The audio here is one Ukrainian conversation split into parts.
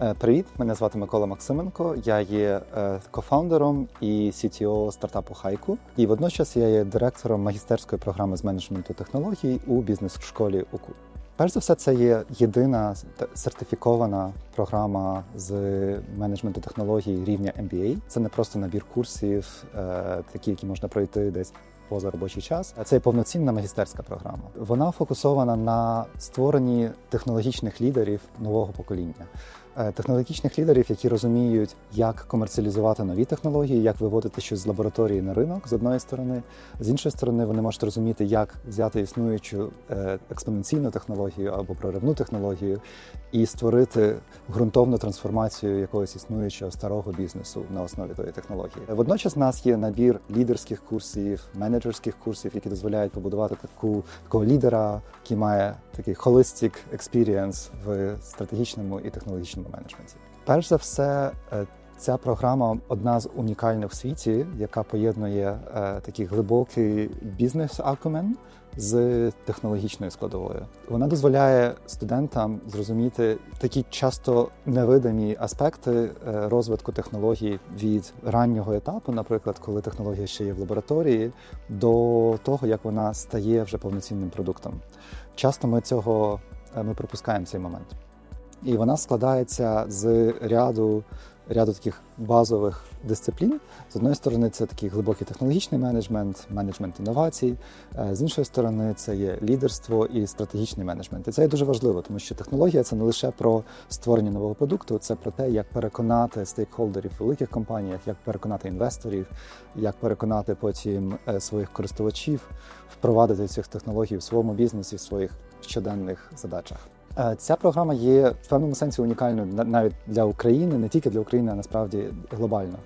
Е, Привіт, мене звати Микола Максименко. Я є е, кофаундером і CTO стартапу Хайку. І водночас я є директором магістерської програми з менеджменту технологій у бізнес-школі УКУ. Перш за все, це є єдина сертифікована програма з менеджменту технологій рівня MBA. Це не просто набір курсів, е, такі, які можна пройти десь поза робочий час. А Це є повноцінна магістерська програма. Вона фокусована на створенні технологічних лідерів нового покоління. Е, Технологічних лідерів, які розуміють, як комерціалізувати нові технології, як виводити щось з лабораторії на ринок з одної сторони, з іншої сторони, вони можуть розуміти, як взяти існуючу е, експоненційну технологію або проривну технологію і створити ґрунтовну трансформацію якогось існуючого старого бізнесу на основі тої технології. Водночас, в нас є набір лідерських курсів, менеджерських курсів, які дозволяють побудувати таку такого лідера, який має такий holistic experience в стратегічному і технологічному менеджменті. Перш за все, е, ця програма одна з унікальних в світі, яка поєднує е, такий глибокий бізнес акумен з технологічною складовою. Вона дозволяє студентам зрозуміти такі часто невидимі аспекти е, розвитку технологій від раннього етапу, наприклад, коли технологія ще є в лабораторії, до того, як вона стає вже повноцінним продуктом. Часто ми цього ми пропускаємо цей момент. І вона складається з ряду, ряду таких базових дисциплін. З одної сторони, це такий глибокий технологічний менеджмент, менеджмент інновацій. Е, З іншої сторони, це є лідерство і стратегічний менеджмент. І це є дуже важливо, тому що технологія це не лише про створення нового продукту, це про те, як переконати стейкхолдерів в великих компаніях, як переконати інвесторів, як переконати потім е, своїх користувачів впровадити цих технологій в своєму бізнесі, в своїх щоденних задачах. Е, Ця програма є в певному сенсі унікальною на- навіть для України, не тільки для України, а насправді глобально.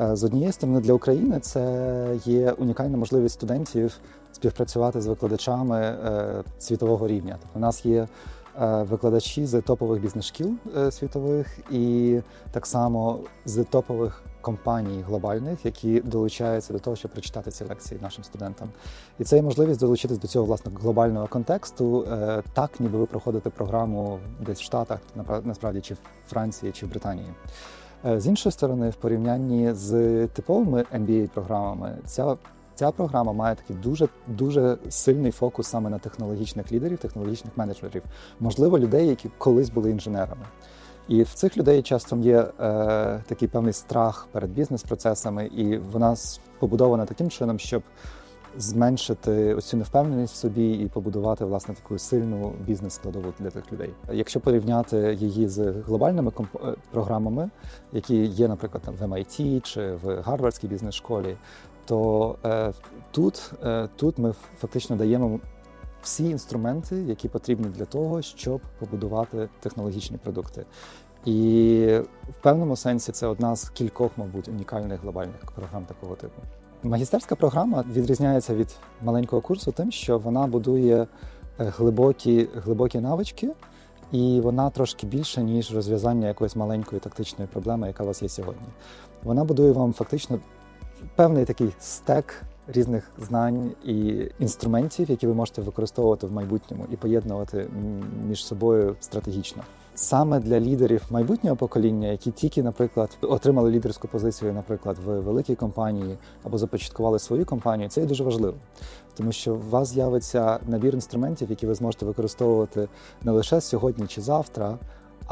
Е, З однієї сторони, для України це є унікальна можливість студентів співпрацювати з викладачами е, світового рівня. Тобто у нас є викладачі з топових бізнес-шкіл світових і так само з топових компаній глобальних, які долучаються до того, щоб прочитати ці лекції нашим студентам. І це є можливість долучитись до цього власне глобального контексту, е, так ніби ви проходите програму десь в Штатах, насправді чи в Франції, чи в Британії. Е, З іншої сторони, в порівнянні з типовими MBA-програмами, ця Ця програма має такий дуже дуже сильний фокус саме на технологічних лідерів, технологічних менеджерів, можливо, людей, які колись були інженерами. І в цих людей часто є е, такий певний страх перед бізнес-процесами, і вона побудована таким чином, щоб зменшити ось невпевненість в собі і побудувати власне таку сильну бізнес-складову для тих людей. Якщо порівняти її з глобальними е, програмами, які є, наприклад, там в MIT чи в Гарвардській бізнес-школі, то е, тут, е, тут ми фактично даємо всі інструменти, які потрібні для того, щоб побудувати технологічні продукти. І в певному сенсі це одна з кількох, мабуть, унікальних глобальних програм такого типу. Магістерська програма відрізняється від маленького курсу тим, що вона будує е, глибокі, глибокі навички, і вона трошки більше, ніж розв'язання якоїсь маленької тактичної проблеми, яка у вас є сьогодні. Вона будує вам фактично певний такий стек різних знань і інструментів, які ви можете використовувати в майбутньому і поєднувати між собою стратегічно. Саме для лідерів майбутнього покоління, які тільки, наприклад, отримали лідерську позицію, наприклад, в великій компанії або започаткували свою компанію, це є дуже важливо, тому що у вас з'явиться набір інструментів, які ви зможете використовувати не лише сьогодні чи завтра,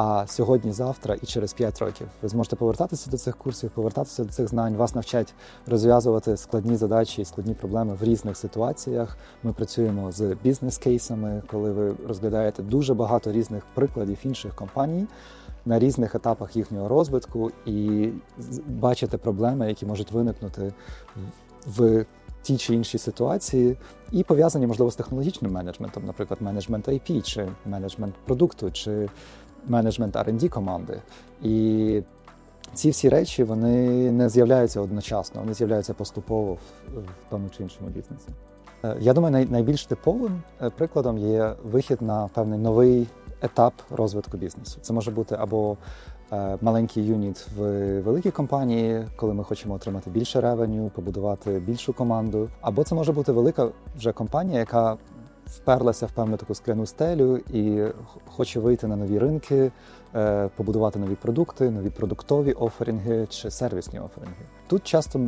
а сьогодні, завтра і через 5 років ви зможете повертатися до цих курсів, повертатися до цих знань. Вас навчать розв'язувати складні задачі і складні проблеми в різних ситуаціях. Ми працюємо з бізнес-кейсами, коли ви розглядаєте дуже багато різних прикладів інших компаній на різних етапах їхнього розвитку і бачите проблеми, які можуть виникнути в- тій чи іншій ситуації, і пов'язані можливо з технологічним менеджментом, наприклад, менеджмент IP, чи менеджмент продукту, чи менеджмент R&D команди. І ці всі речі вони не з'являються одночасно, вони з'являються поступово в, в тому чи іншому бізнесі. Е, Я думаю, най- найбільш типовим е, прикладом є вихід на певний новий етап розвитку бізнесу. Це може бути або е, маленький юніт в великій компанії, коли ми хочемо отримати більше ревеню, побудувати більшу команду, або це може бути велика вже компанія, яка вперлася в певну таку скляну стелю і хоче вийти на нові ринки, е, побудувати нові продукти, нові продуктові оферінги чи сервісні оферінги. Тут часто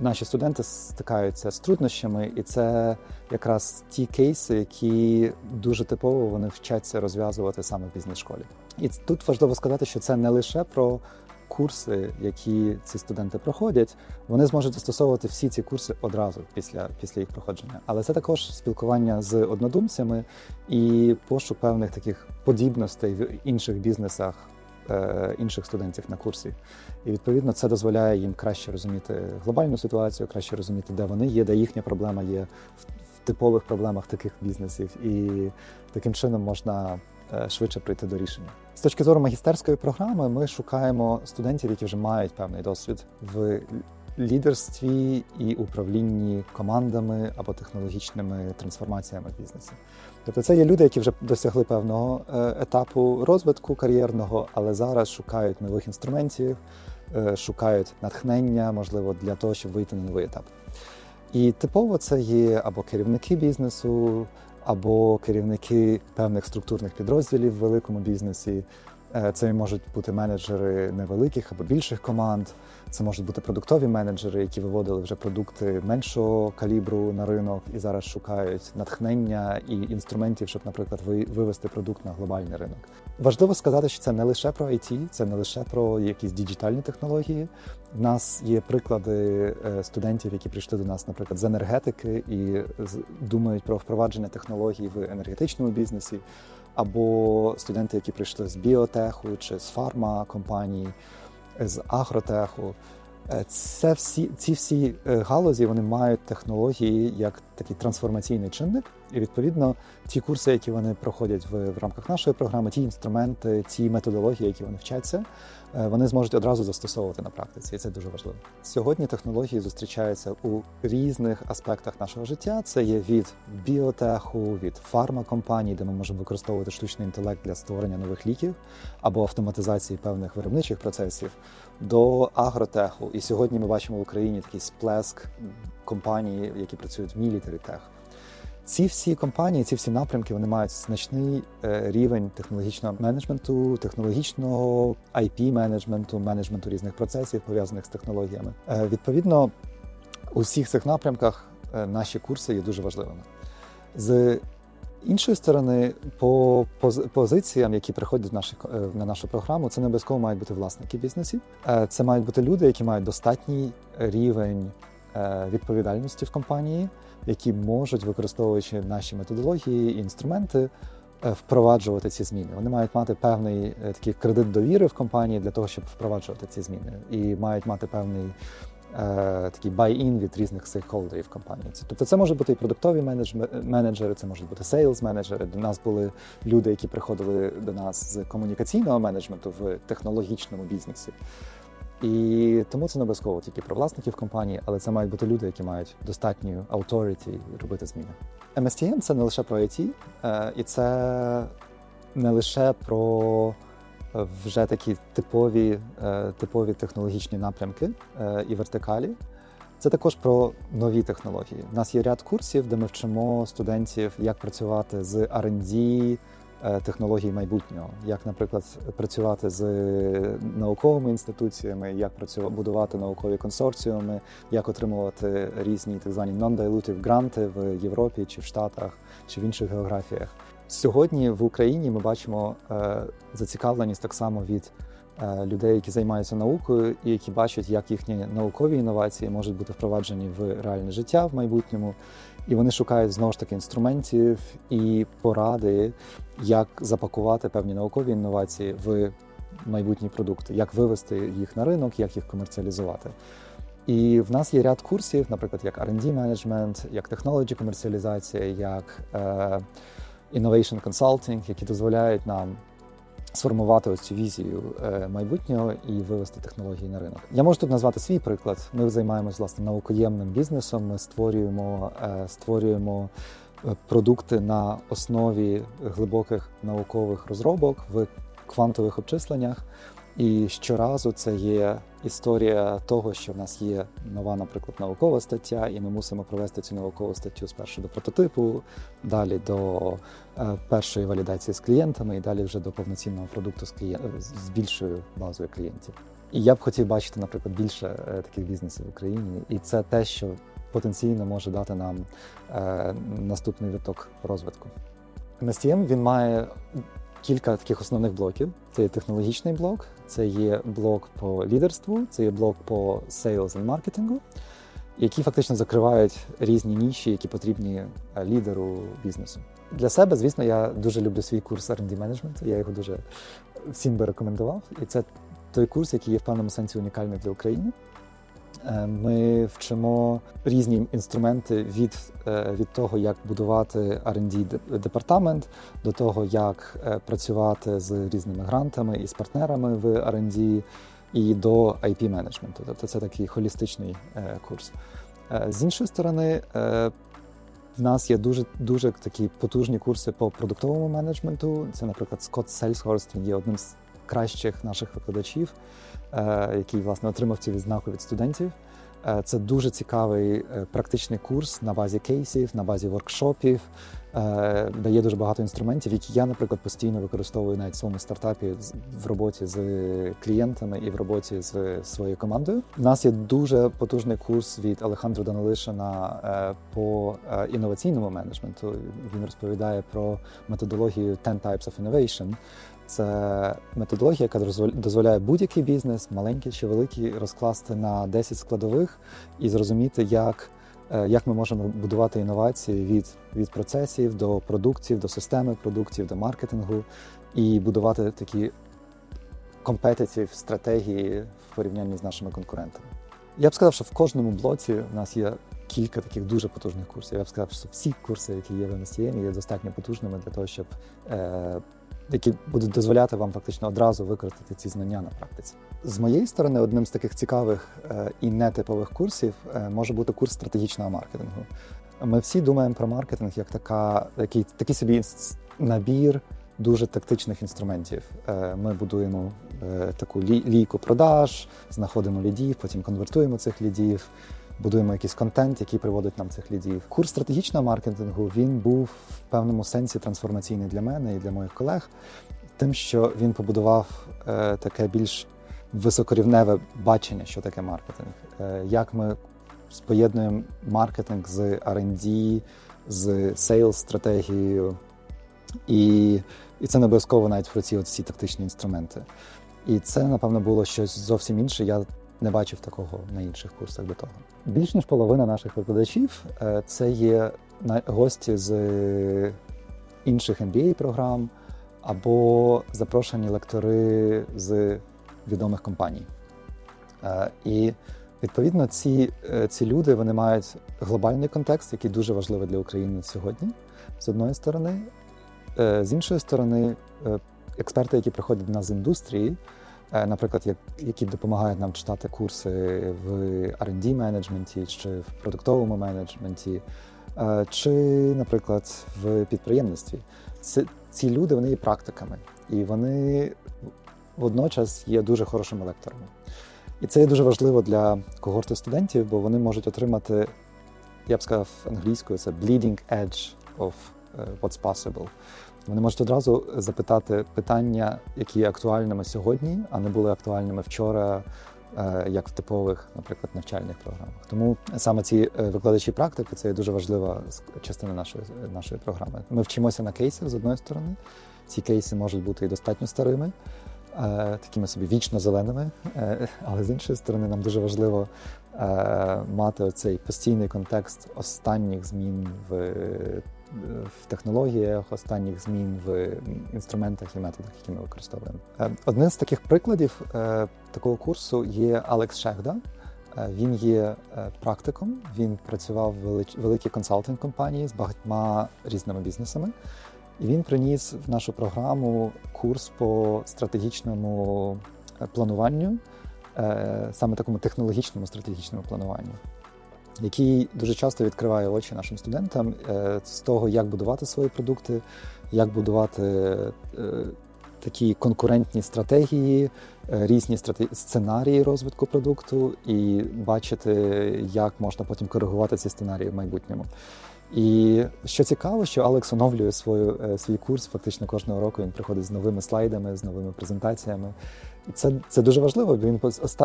наші студенти стикаються з труднощами, і це якраз ті кейси, які дуже типово вони вчаться розв'язувати саме в бізнес-школі. І тут важливо сказати, що це не лише про курси, які ці студенти проходять, вони зможуть застосовувати всі ці курси одразу після, після їх проходження. Але це також спілкування з однодумцями і пошук певних таких подібностей в інших бізнесах. е, Інших студентів на курсі, і відповідно це дозволяє їм краще розуміти глобальну ситуацію, краще розуміти, де вони є, де їхня проблема є в, типових проблемах таких бізнесів, і таким чином можна швидше прийти до рішення. З точки зору магістерської програми, ми шукаємо студентів, які вже мають певний досвід в лідерстві і управлінні командами або технологічними трансформаціями в бізнесі. Тобто це є люди, які вже досягли певного е, етапу розвитку кар'єрного, але зараз шукають нових інструментів, е, шукають натхнення, можливо, для того, щоб вийти на новий етап. І типово це є або керівники бізнесу, або керівники певних структурних підрозділів в великому бізнесі. Е, Це можуть бути менеджери невеликих або більших команд. Це можуть бути продуктові менеджери, які виводили вже продукти меншого калібру на ринок і зараз шукають натхнення і інструментів, щоб, наприклад, ви- вивести продукт на глобальний ринок. Важливо сказати, що це не лише про IT, це не лише про якісь діджитальні технології. У нас є приклади е, студентів, які прийшли до нас, наприклад, з енергетики і думають про впровадження технологій в енергетичному бізнесі, або студенти, які прийшли з біотеху чи з фармакомпаній, з агротеху. Е, Це всі ці всі е, галузі вони мають технології як такий трансформаційний чинник, і відповідно ті курси, які вони проходять в, в рамках нашої програми, ті інструменти, ті методології, які вони вчаться, вони зможуть одразу застосовувати на практиці, і це дуже важливо. Сьогодні технології зустрічаються у різних аспектах нашого життя. Це є від біотеху, від фармакомпаній, де ми можемо використовувати штучний інтелект для створення нових ліків або автоматизації певних виробничих процесів, до агротеху. І сьогодні ми бачимо в Україні такий сплеск компаній, які працюють в мілітарі тех. Ці всі компанії, ці всі напрямки вони мають значний е, рівень технологічного менеджменту, технологічного IP менеджменту, менеджменту різних процесів пов'язаних з технологіями. Е, Відповідно, у всіх цих напрямках е, наші курси є дуже важливими. З іншої сторони, по пози- позиціям, які приходять наші, на нашу програму, це не обов'язково мають бути власники бізнесів. Це мають бути люди, які мають достатній рівень відповідальності в компанії, які можуть, використовуючи наші методології і інструменти, е, впроваджувати ці зміни. Вони мають мати певний е, такий кредит довіри в компанії для того, щоб впроваджувати ці зміни, і мають мати певний е, такий buy-in від різних стейкхолдерів компанії. Тобто це можуть бути і продуктові менеджери, це можуть бути сейлз менеджери. До нас були люди, які приходили до нас з комунікаційного менеджменту в технологічному бізнесі. І тому це не обов'язково тільки про власників компанії, але це мають бути люди, які мають достатню authority робити зміни. MSTM – це не лише про IT, е, і це не лише про е, вже такі типові, е, типові технологічні напрямки і вертикалі. Це також про нові технології. У нас є ряд курсів, де ми вчимо студентів, як працювати з R&D, технологій майбутнього, як, наприклад, працювати з науковими інституціями, як працювати будувати наукові консорціуми, як отримувати різні так звані non-dilutive гранти в Європі чи в Штатах чи в інших географіях. Сьогодні в Україні ми бачимо е, зацікавленість так само від е, людей, які займаються наукою, і які бачать, як їхні наукові інновації можуть бути впроваджені в реальне життя в майбутньому. І вони шукають знову ж таки інструментів і поради, як запакувати певні наукові інновації в майбутні продукти, як вивести їх на ринок, як їх комерціалізувати. І в нас є ряд курсів, наприклад, як R&D менеджмент, як технологі комерціалізація, як е, innovation consulting, які дозволяють нам сформувати оцю візію е, майбутнього і вивести технології на ринок. Я можу тут назвати свій приклад. Ми займаємось власне наукоємним бізнесом. Ми створюємо, е, створюємо е, продукти на основі глибоких наукових розробок в квантових обчисленнях. І щоразу це є історія того, що в нас є нова, наприклад, наукова стаття, і ми мусимо провести цю наукову статтю спершу до прототипу, далі до е, першої валідації з клієнтами, і далі вже до повноцінного продукту з клієн... з більшою базою клієнтів. І я б хотів бачити, наприклад, більше е, таких бізнесів в Україні, і це те, що потенційно може дати нам е, наступний виток розвитку. MSTM він має кілька таких основних блоків: це є технологічний блок, це є блок по лідерству, це є блок по sales і маркетингу, які фактично закривають різні ніші, які потрібні е, лідеру бізнесу. Для себе, звісно, я дуже люблю свій курс R&D менеджменту. Я його дуже всім би рекомендував. І це той курс, який є в певному сенсі унікальний для України. Е, Ми вчимо різні інструменти від, е, від того, як будувати R&D департамент, до того, як е, працювати з різними грантами і з партнерами в R&D, і до IP менеджменту. Тобто це такий холістичний курс. З іншої сторони, в нас є дуже дуже такі потужні курси по продуктовому менеджменту. Це, наприклад, Скотт Сельсхорст, він є одним з кращих наших викладачів, е, який власне отримав цю відзнаку від студентів. Е, Це дуже цікавий е, практичний курс на базі кейсів, на базі воркшопів, дає дуже багато інструментів, які я, наприклад, постійно використовую навіть в своєму стартапі в роботі з клієнтами і в роботі з своєю командою. У нас є дуже потужний курс від Алехандро Данилишина по інноваційному менеджменту. Він розповідає про методологію 10 Types of Innovation. Це методологія, яка дозволя- дозволяє будь-який бізнес, маленький чи великий, розкласти на 10 складових і зрозуміти, як, е, як ми можемо будувати інновації від, від процесів до продуктів, до системи продуктів, до маркетингу, і будувати такі компетитів стратегії в порівнянні з нашими конкурентами. Я б сказав, що в кожному блоці в нас є кілька таких дуже потужних курсів. Я б сказав, що всі курси, які є в MSTM, є достатньо потужними для того, щоб е, які будуть дозволяти вам фактично одразу використати ці знання на практиці. З моєї сторони, одним з таких цікавих е, і нетипових курсів е, може бути курс стратегічного маркетингу. Ми всі думаємо про маркетинг як така, такий, такий собі набір дуже тактичних інструментів. Е, Ми будуємо таку лі- лійку продаж, знаходимо лідів, потім конвертуємо цих лідів, будуємо якийсь контент, який приводить нам цих лідів. Курс стратегічного маркетингу він був в певному сенсі трансформаційний для мене і для моїх колег, тим, що він побудував е, таке більш високорівневе бачення, що таке маркетинг, Е, як ми споєднуємо маркетинг з R&D, з sales стратегією, і, і це не обов'язково навіть про ці всі тактичні інструменти. І це, напевно, було щось зовсім інше. Я не бачив такого на інших курсах до того. Більш ніж половина наших викладачів е, це є гості з інших MBA-програм або запрошені лектори з відомих компаній. Е, І відповідно ці, е, ці люди вони мають глобальний контекст, який дуже важливий для України сьогодні, з одної сторони. Е, З іншої сторони, е, експерти, які приходять до нас з індустрії, е, наприклад, які допомагають нам читати курси в R&D менеджменті чи в продуктовому менеджменті, е, чи, наприклад, в підприємництві. Це, ці люди вони є практиками, і вони водночас є дуже хорошими лекторами. І це є дуже важливо для когорти студентів, бо вони можуть отримати, я б сказав англійською, це bleeding edge of е, what's possible. Вони можуть одразу запитати питання, які є актуальними сьогодні, а не були актуальними вчора, е, як в типових, наприклад, навчальних програмах. Тому саме ці е, викладачі практики це є дуже важлива частина нашої, нашої програми. Ми вчимося на кейсах з одної сторони. Ці кейси можуть бути і достатньо старими, е, такими собі вічно зеленими. Але з іншої сторони, нам дуже важливо мати оцей постійний контекст останніх змін в, в технологіях, останніх змін в інструментах і методах, які ми використовуємо. Е, Одним з таких прикладів е, такого курсу є Алекс Шехда. Е, Він є практиком, він працював в великій консалтинг компанії з багатьма різними бізнесами. І він приніс в нашу програму курс по стратегічному плануванню, саме такому технологічному стратегічному плануванню, який дуже часто відкриває очі нашим студентам е, з того, як будувати свої продукти, як будувати е, такі конкурентні стратегії, е, різні сценарії розвитку продукту, і бачити, як можна потім коригувати ці сценарії в майбутньому. І що цікаво, що Алекс оновлює свою, свій курс фактично кожного року. Він приходить з новими слайдами, з новими презентаціями. Це, це дуже важливо, бо він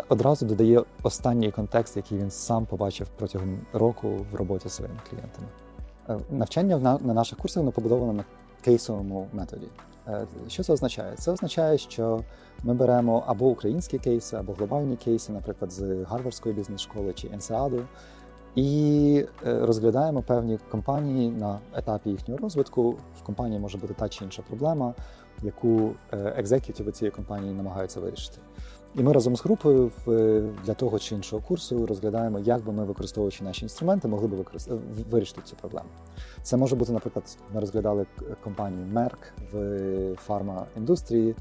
одразу додає останній контекст, який він сам побачив протягом року в роботі зі своїми клієнтами. Е, Навчання на, на наших курсах воно побудовано на кейсовому методі. Е, Що це означає? Це означає, що ми беремо або українські кейси, або глобальні кейси, наприклад, з Гарвардської бізнес-школи чи ЕНСЕАДу, і е, розглядаємо певні компанії на етапі їхнього розвитку. В компанії може бути та чи інша проблема, яку е, екзекютиви цієї компанії намагаються вирішити. І ми разом з групою в- для того чи іншого курсу розглядаємо, як би ми, використовуючи наші інструменти, могли би використ... е, вирішити цю проблему. Це може бути, наприклад, ми розглядали компанію Merck в фарма-індустрії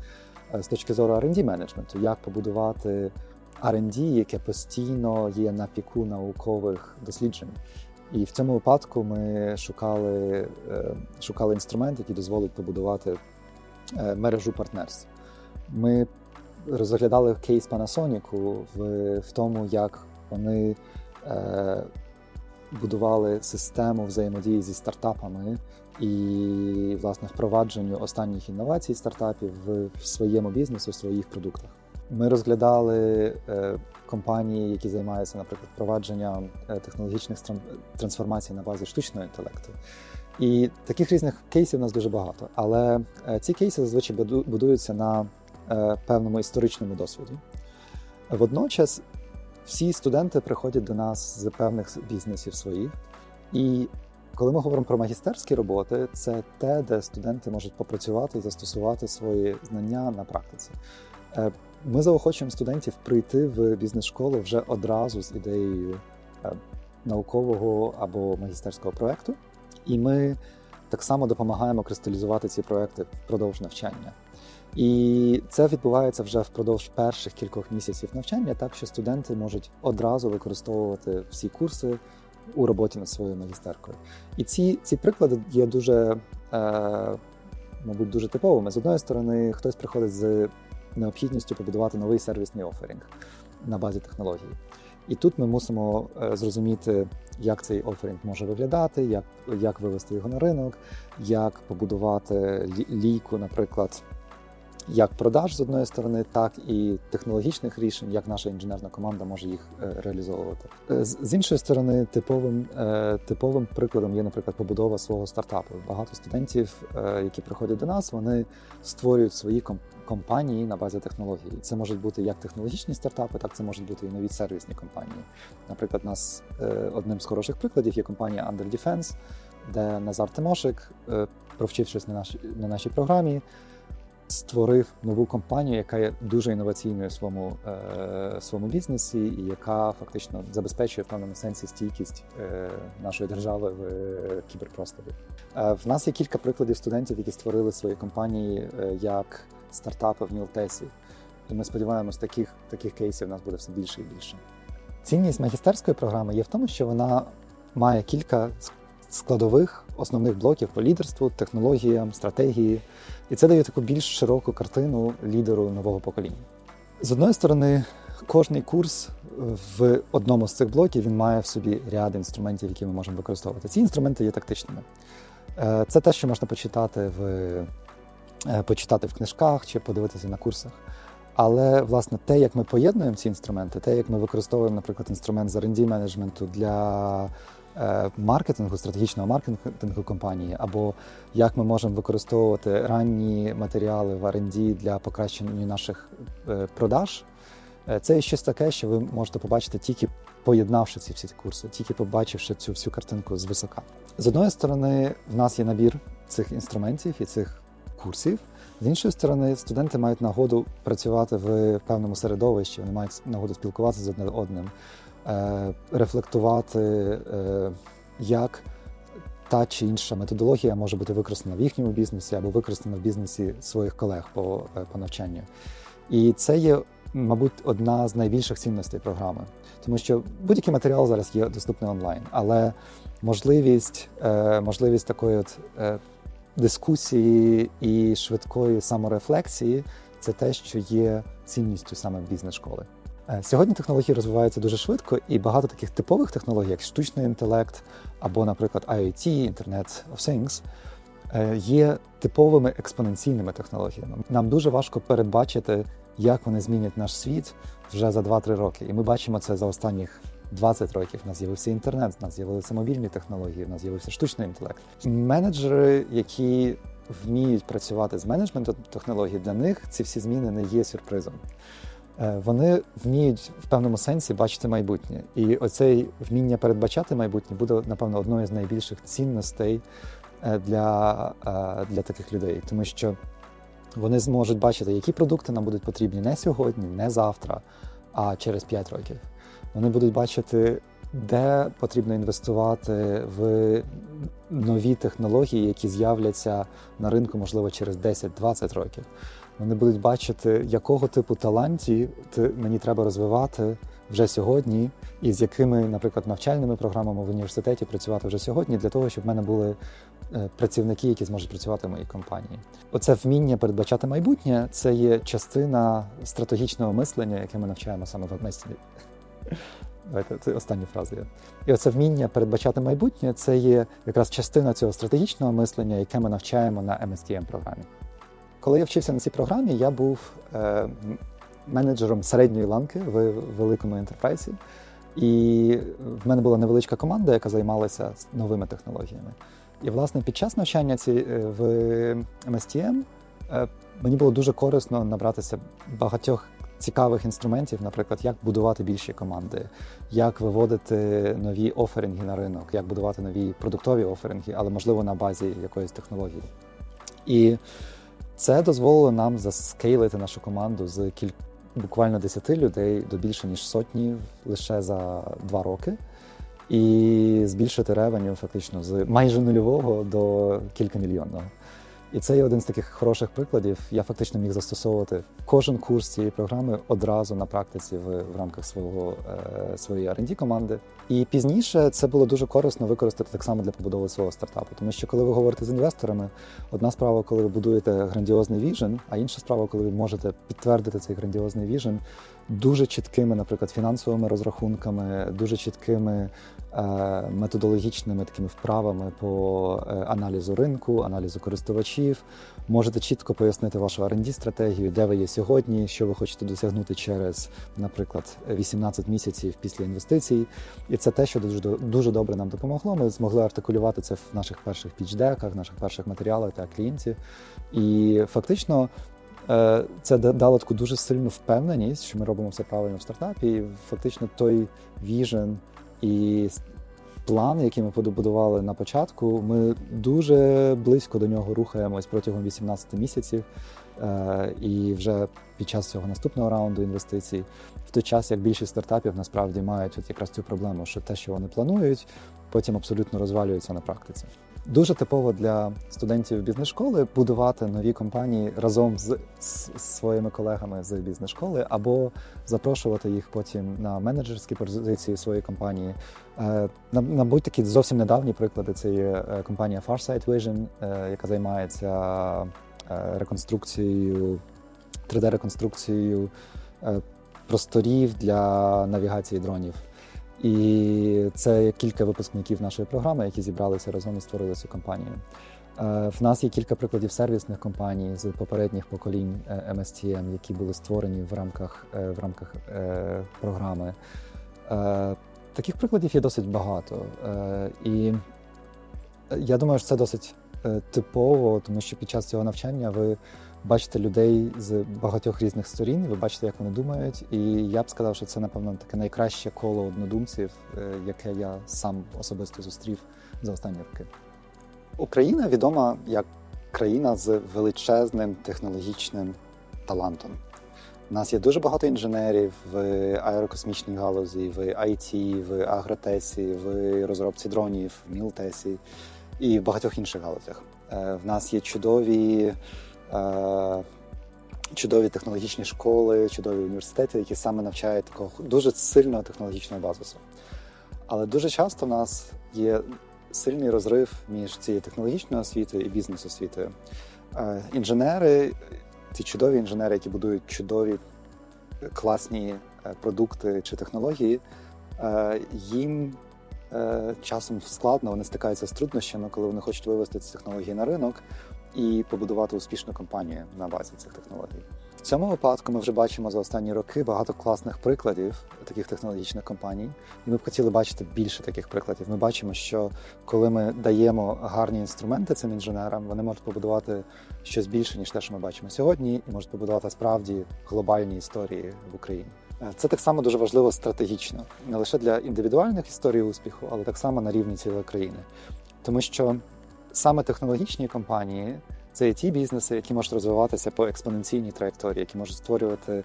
е, з точки зору R&D менеджменту, як побудувати R&D, яке постійно є на піку наукових досліджень. І в цьому випадку ми шукали, е, шукали інструмент, який дозволить побудувати е, мережу партнерств. Ми розглядали кейс Panasonic в, в тому, як вони е, будували систему взаємодії зі стартапами і власне впровадженню останніх інновацій стартапів в, в своєму бізнесі, в своїх продуктах. Ми розглядали е, компанії, які займаються, наприклад, впровадженням е, технологічних трансформацій на базі штучного інтелекту. І таких різних кейсів у нас дуже багато. Але е, ці кейси зазвичай будуються на певному історичному досвіді. Водночас всі студенти приходять до нас з певних бізнесів своїх. І коли ми говоримо про магістерські роботи, це те, де студенти можуть попрацювати і застосувати свої знання на практиці. Ми заохочуємо студентів прийти в бізнес-школу вже одразу з ідеєю е, наукового або магістерського проекту, і ми так само допомагаємо кристалізувати ці проекти впродовж навчання. І це відбувається вже впродовж перших кількох місяців навчання, так що студенти можуть одразу використовувати всі курси у роботі над своєю магістеркою. І ці, ці приклади є дуже, е, мабуть, дуже типовими. З одної сторони, хтось приходить з необхідністю побудувати новий сервісний оферінг на базі технології. І тут ми мусимо е, зрозуміти, як цей оферінг може виглядати, як, як вивести його на ринок, як побудувати лі- лійку, наприклад, як продаж з одної сторони, так і технологічних рішень, як наша інженерна команда може їх е, реалізовувати. Е, З іншої сторони, типовим, типовим прикладом є, наприклад, побудова свого стартапу. Багато студентів, які приходять до нас, вони створюють свої компанії на базі технологій. Це можуть бути як технологічні стартапи, так це можуть бути і нові сервісні компанії. Наприклад, нас е, одним з хороших прикладів є компанія Under Defense, де Назар Тимошик, е, провчившись на нашій, на нашій програмі, створив нову компанію, яка є дуже інноваційною в своєму, е, своєму бізнесі, і яка фактично забезпечує в певному сенсі стійкість е, нашої держави в кіберпросторі. В нас є кілька прикладів студентів, які створили свої компанії як стартапи в Нілтесі. І ми сподіваємось, таких, таких кейсів у нас буде все більше і більше. Цінність магістерської програми є в тому, що вона має кілька складових основних блоків по лідерству, технологіям, стратегії, і це дає таку більш широку картину лідеру нового покоління. З одної сторони, кожний курс в одному з цих блоків він має в собі ряд інструментів, які ми можемо використовувати. Ці інструменти є тактичними. Е, Це те, що можна почитати в, е, почитати в книжках чи подивитися на курсах. Але власне те, як ми поєднуємо ці інструменти, те, як ми використовуємо, наприклад, інструмент з R&D менеджменту для е, маркетингу, стратегічного маркетингу компанії, або як ми можемо використовувати ранні матеріали в R&D для покращення наших е, продаж, е, це є щось таке, що ви можете побачити тільки поєднавши ці всі курси, тільки побачивши цю всю картинку звисока. З одної сторони, в нас є набір цих інструментів і цих курсів. З іншої сторони, студенти мають нагоду працювати в певному середовищі, вони мають нагоду спілкуватися з одне одним, е, рефлектувати, е, як та чи інша методологія може бути використана в їхньому бізнесі або використана в бізнесі своїх колег по, е, по навчанню. І це є, мабуть, одна з найбільших цінностей програми, тому що будь-який матеріал зараз є доступний онлайн, але можливість, можливість такої от. Дискусії і швидкої саморефлексії це те, що є цінністю саме бізнес-школи. Е, Сьогодні технології розвиваються дуже швидко, і багато таких типових технологій, як штучний інтелект або, наприклад, IoT, Internet of Things, е, є типовими експоненційними технологіями. Нам дуже важко передбачити, як вони змінять наш світ вже за 2-3 роки. І ми бачимо це за останніх 20 років. У нас з'явився інтернет, у нас з'явилися мобільні технології, у нас з'явився штучний інтелект. Менеджери, які вміють працювати з менеджментом технологій, для них ці всі зміни не є сюрпризом. Е, Вони вміють в певному сенсі бачити майбутнє, і оце вміння передбачати майбутнє буде напевно одною з найбільших цінностей е, для, е, для таких людей, тому що вони зможуть бачити, які продукти нам будуть потрібні не сьогодні, не завтра, а через 5 років. Вони будуть бачити, де потрібно інвестувати в нові технології, які з'являться на ринку, можливо, через 10-20 років. Вони будуть бачити, якого типу талантів мені треба розвивати вже сьогодні, і з якими, наприклад, навчальними програмами в університеті працювати вже сьогодні, для того, щоб в мене були е, працівники, які зможуть працювати в моїй компанії. Оце вміння передбачати майбутнє це є частина стратегічного мислення, яке ми навчаємо саме в Месі. Давайте це остання фраза. є. І оце вміння передбачати майбутнє це є якраз частина цього стратегічного мислення, яке ми навчаємо на MSTM програмі. Коли я вчився на цій програмі, я був е, менеджером середньої ланки в великому ентерпрайзі. І в мене була невеличка команда, яка займалася новими технологіями. І, власне, під час навчання ці, е, в MSTM е, мені було дуже корисно набратися багатьох цікавих інструментів, наприклад, як будувати більші команди, як виводити нові оферинги на ринок, як будувати нові продуктові оферинги, але можливо на базі якоїсь технології. І це дозволило нам заскейлити нашу команду з кіль... буквально 10 людей до більше ніж сотні лише за два роки. І збільшити ревеню фактично з майже нульового до кількамільйонного. І це є один з таких хороших прикладів. Я фактично міг застосовувати кожен курс цієї програми одразу на практиці в, в рамках свого, е, своєї R&D команди. І пізніше це було дуже корисно використати так само для побудови свого стартапу. Тому що коли ви говорите з інвесторами, одна справа, коли ви будуєте грандіозний віжен, а інша справа, коли ви можете підтвердити цей грандіозний віжен дуже чіткими, наприклад, фінансовими розрахунками, дуже чіткими е, методологічними такими вправами по е, аналізу ринку, аналізу користувачів. Можете чітко пояснити вашу R&D стратегію, де ви є сьогодні, що ви хочете досягнути через, наприклад, 18 місяців після інвестицій. І це те, що дуже дуже добре нам допомогло. Ми змогли артикулювати це в наших перших пічдеках, наших перших матеріалах для клієнтів. І фактично. Е, Це дало таку дуже сильну впевненість, що ми робимо все правильно в стартапі. І фактично той віжен і план, який ми побудували на початку, ми дуже близько до нього рухаємось протягом 18 місяців. Е, І вже під час цього наступного раунду інвестицій, в той час як більшість стартапів насправді мають от якраз цю проблему, що те, що вони планують, потім абсолютно розвалюється на практиці. Дуже типово для студентів бізнес-школи будувати нові компанії разом з, з своїми колегами з бізнес-школи або запрошувати їх потім на менеджерські позиції своєї компанії. Е, на- Мабуть, такі зовсім недавні приклади це є е, компанія Farsight Vision, е, яка займається реконструкцією, 3D-реконструкцією е, просторів для навігації дронів. І це кілька випускників нашої програми, які зібралися разом і створили цю компанію. Е, В нас є кілька прикладів сервісних компаній з попередніх поколінь е, MSTM, які були створені в рамках, е, в рамках е, програми. Е, Таких прикладів є досить багато. Е, І я думаю, що це досить е, типово, тому що під час цього навчання ви бачите людей з багатьох різних сторін, ви бачите, як вони думають. І я б сказав, що це, напевно, таке найкраще коло однодумців, е, яке я сам особисто зустрів за останні роки. Україна відома як країна з величезним технологічним талантом. У нас є дуже багато інженерів в аерокосмічній галузі, в IT, в агротесі, в розробці дронів, в мілтесі і в багатьох інших галузях. Е, В нас є чудові, чудові технологічні школи, чудові університети, які саме навчають такого дуже сильного технологічного базису. Але дуже часто в нас є сильний розрив між цією технологічною освітою і бізнес-освітою. Е, Інженери, ці чудові інженери, які будують чудові е, класні е, продукти чи технології, е, їм е, часом складно, вони стикаються з труднощами, коли вони хочуть вивести ці технології на ринок і побудувати успішну компанію на базі цих технологій. В цьому випадку ми вже бачимо за останні роки багато класних прикладів таких технологічних компаній, і ми б хотіли бачити більше таких прикладів. Ми бачимо, що коли ми даємо гарні інструменти цим інженерам, вони можуть побудувати щось більше ніж те, що ми бачимо сьогодні, і можуть побудувати справді глобальні історії в Україні. Е, Це так само дуже важливо стратегічно, не лише для індивідуальних історій успіху, але так само на рівні цілої країни. Тому що саме технологічні компанії це ті бізнеси, які можуть розвиватися по експоненційній траєкторії, які можуть створювати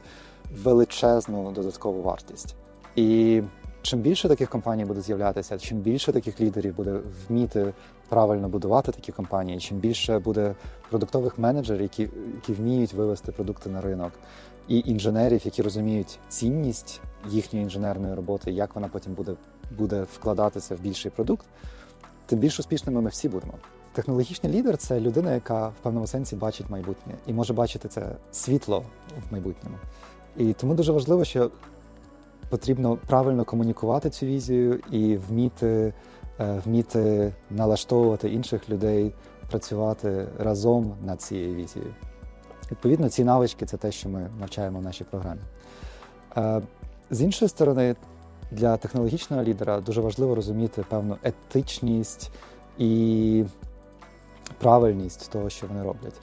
величезну додаткову вартість. І чим більше таких компаній буде з'являтися, чим більше таких лідерів буде вміти правильно будувати такі компанії, чим більше буде продуктових менеджерів, які, які вміють вивести продукти на ринок, і інженерів, які розуміють цінність їхньої інженерної роботи, як вона потім буде, буде вкладатися в більший продукт, тим більш успішними ми всі будемо. Технологічний лідер це людина, яка в певному сенсі бачить майбутнє і може бачити це світло в майбутньому. І тому дуже важливо, що потрібно правильно комунікувати цю візію і вміти, е, вміти налаштовувати інших людей, працювати разом над цією візією. Відповідно, ці навички це те, що ми навчаємо в нашій програмі. Е, З іншої сторони, для технологічного лідера дуже важливо розуміти певну етичність і правильність того, що вони роблять.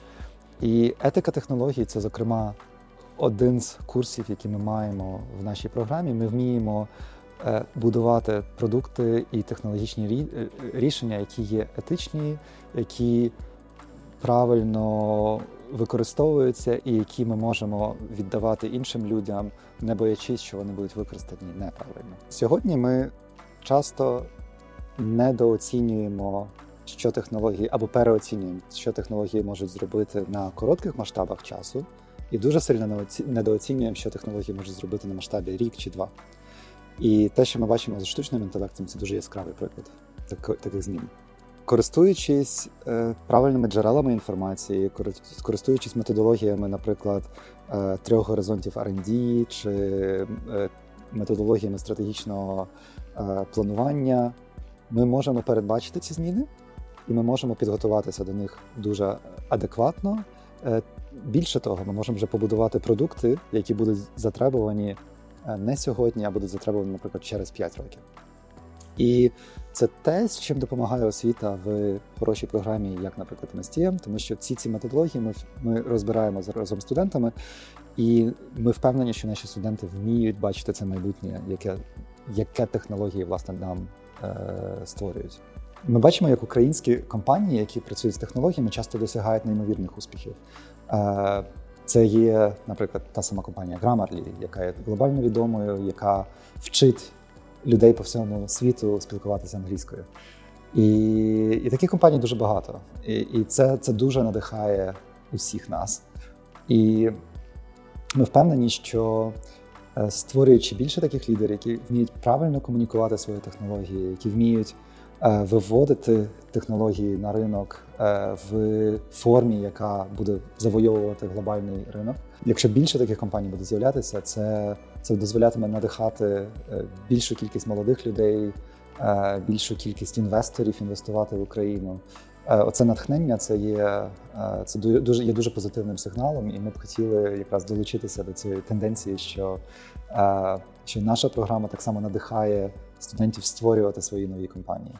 І етика технологій це, зокрема, один з курсів, які ми маємо в нашій програмі. Ми вміємо е, будувати продукти і технологічні е, рішення, які є етичні, які правильно використовуються, і які ми можемо віддавати іншим людям, не боячись, що вони будуть використані неправильно. Сьогодні ми часто недооцінюємо, що технології або переоцінюємо, що технології можуть зробити на коротких масштабах часу, і дуже сильно недооцінюємо, що технології можуть зробити на масштабі рік чи два. І те, що ми бачимо з штучним інтелектом, це дуже яскравий приклад таких змін. Користуючись е, правильними джерелами інформації, корис- користуючись методологіями, наприклад, е, трьох горизонтів R&D чи е, методологіями стратегічного планування, ми можемо передбачити ці зміни, і ми можемо підготуватися до них дуже адекватно. Е, Більше того, ми можемо вже побудувати продукти, які будуть затребувані е, не сьогодні, а будуть затребувані, наприклад, через 5 років. І це те, з чим допомагає освіта в хорошій програмі, як, наприклад, MSTM, тому що всі ці методології ми, ми розбираємо разом з студентами, і ми впевнені, що наші студенти вміють бачити це майбутнє, яке, яке технології власне нам е, створюють. Ми бачимо, як українські компанії, які працюють з технологіями, часто досягають неймовірних успіхів. Е, Це є, наприклад, та сама компанія Grammarly, яка є глобально відомою, яка вчить людей по всьому світу спілкуватися англійською. І, і таких компаній дуже багато. І, і це, це дуже надихає усіх нас. І ми впевнені, що е, створюючи більше таких лідерів, які вміють правильно комунікувати свої технології, які вміють виводити технології на ринок е, в формі, яка буде завойовувати глобальний ринок. Якщо більше таких компаній буде з'являтися, це, це дозволятиме надихати е, більшу кількість молодих людей, е, більшу кількість інвесторів інвестувати в Україну. Е, Оце натхнення це є, е, це дуже, є дуже позитивним сигналом, і ми б хотіли якраз долучитися до цієї тенденції, що, е, що наша програма так само надихає студентів створювати свої нові компанії.